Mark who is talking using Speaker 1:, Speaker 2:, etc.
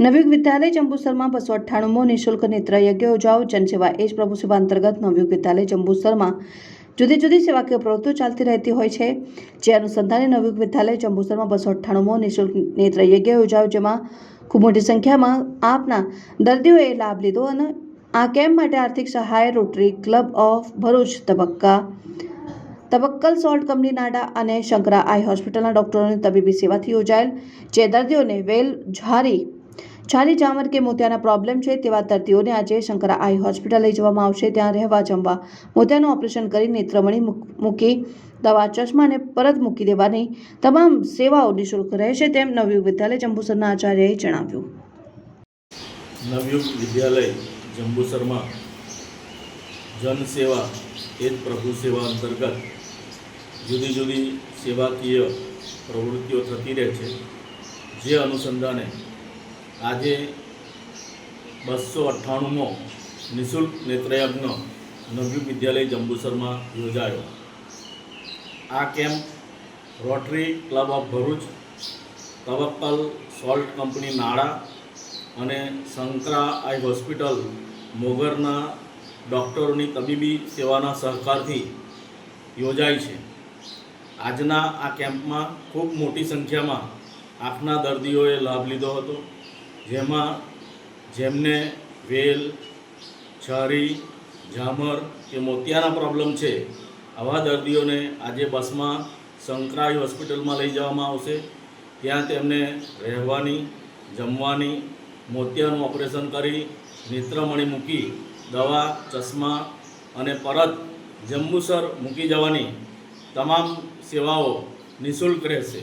Speaker 1: નવયુગ વિદ્યાલય જંબુસરમાં બસો અઠ્ઠાણુંમો નિઃશુલ્ક નેત્ર યજ્ઞ યોજાઓ જનસેવા એ જ પ્રભુ સેવા અંતર્ગત નવયુગ વિદ્યાલય જંબુસરમાં જુદી જુદી સેવાકીય પ્રવૃત્તિઓ ચાલતી રહેતી હોય છે. જે અનુસંધાને નવયુગ વિદ્યાલય જંબુસરમાં બસો અઠ્ઠાણુંમો નિઃશુલ્ક નેત્ર યજ્ઞ યોજાયો, જેમાં ખૂબ મોટી સંખ્યામાં આપના દર્દીઓએ લાભ લીધો અને આ કેમ્પ માટે આર્થિક સહાય, રોટરી, ક્લબ ઓફ ભરૂચ, તબક્કા, તબક્કલ સોલ્ટ કંપની, નાડા અને શંકરા આઈ હોસ્પિટલના ડોક્ટરોની તબીબી સેવાથી યોજાયેલ. જે દર્દીઓને વેલ ઝારી છારી જામર કે મોતિયાના પ્રોબ્લેમ છે તેવા દર્દીઓને આજે શંકરા આઈ હોસ્પિટલ લઈ જવામાં આવશે. ત્યાં રહેવા જમવા મોતિયાનું ઓપરેશન કરી નેત્રમણી મૂકી દવા ચશ્માને પરત મૂકી દેવાની તમામ સેવાઓ નિઃશુલ્ક રહેશે તેમ નવયુગ વિદ્યાલય જંબુસરના આચાર્યએ જણાવ્યું.
Speaker 2: નવયુગ વિદ્યાલય જંબુસરમાં જનસેવા એ જ પ્રભુ સેવા અંતર્ગત જુદી જુદી સેવાકીય પ્રવૃત્તિઓ થતી રહે છે. જે અનુસંધાને આજે બસો અઠ્ઠાણુંમો નિઃશુલ્ક નેત્રયજ્ઞ નવયુગ વિદ્યાલય જંબુસરમાં યોજાયો. આ camp Rotary Club of Bharuch Tavakkal salt company નાળા અને શંકરા આઈ હોસ્પિટલ મોગરના ડૉક્ટરોની તબીબી સેવાના સહકારથી યોજાય છે. આજના આ કેમ્પમાં ખૂબ મોટી સંખ્યામાં આંખના દર્દીઓએ લાભ લીધો હતો. જેમાં જેમને વેલ, છરી, ઝામર કે મોતિયાના પ્રોબ્લેમ છે, આવા દર્દીઓને આજે બસમાં સંકરાઈ હોસ્પિટલમાં લઈ જવામાં આવશે. ત્યાં તેમને રહેવાની, જમવાની, મોતિયાનું ઓપરેશન કરી, નેત્રમણી મૂકી, દવા, ચશ્મા અને પરત જંબુસર મૂકી જવાની તમામ સેવાઓ નિઃશુલ્ક રહેશે.